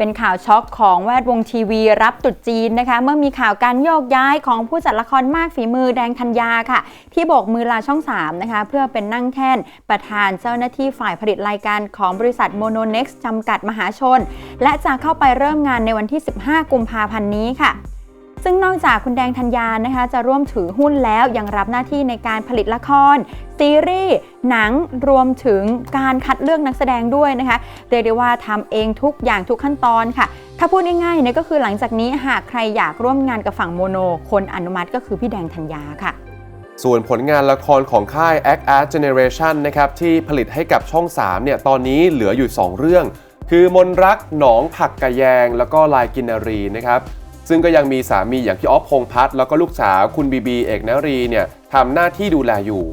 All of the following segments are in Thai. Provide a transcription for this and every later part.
เป็นข่าวช็อกของแวดวงทีวีรับตุดจีนนะคะ เมื่อมีข่าวการโยกย้ายของผู้จัดละครมากฝีมือแดงธัญญาค่ะ ที่โบกมือลาช่อง 3 นะคะ เพื่อเป็นนั่งแท่นประธานเจ้าหน้าที่ฝ่ายผลิตรายการของบริษัทโมโนเน็กซ์จำกัดมหาชน และจะเข้าไปเริ่มงานในวันที่ 15 กุมภาพันธ์นี้ค่ะ ซึ่งนอกจากคุณแดงธัญญานะคะ จะร่วมถือหุ้นแล้วยังรับหน้าที่ในการผลิตละคร ซีรีส์ หนังรวมถึงการคัดเลือกนักแสดงด้วยนะคะ เรียกได้ว่าทำเองทุกอย่างทุกขั้นตอนค่ะ ถ้าพูดง่ายๆเนี่ยก็คือหลังจากนี้หากใครอยากร่วมงานกับฝั่งโมโน คนอนุมัติก็คือพี่แดงธัญญาค่ะส่วนผลงานละครของค่าย Act Art Generation นะครับที่ผลิตให้กับช่อง 3 เนี่ย ตอนนี้เหลืออยู่ 2 เรื่อง คือมนรักหนองผักกะแยง แล้วก็ลายกินนารีนะครับ ซึ่งก็ยังมีสามีอย่างพี่อ๊อฟพงษ์พัฒน์แล้วก็ลูกสาวคุณบีบีเอกนรีเนี่ยทำหน้าที่ดูแลอยู่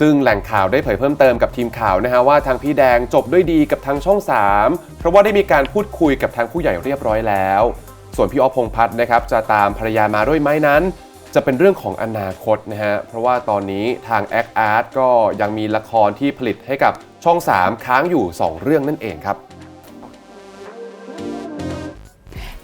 ซึ่งแหล่งข่าวได้เผยเพิ่มเติมกับทีมข่าวนะฮะว่าทางพี่แดงจบด้วยดีกับทางช่อง 3 เพราะว่าได้มีการพูดคุยกับทางผู้ใหญ่เรียบร้อยแล้ว ส่วนพี่อ๊อฟพงษ์พัฒน์นะครับจะตามภรรยามาด้วยไหมนั้น จะเป็นเรื่องของอนาคตนะฮะเพราะว่าตอนนี้ทาง Act Art ก็ยังมีละครที่ผลิตให้กับช่อง 3 ค้างอยู่ 2 เรื่องนั่นเองครับ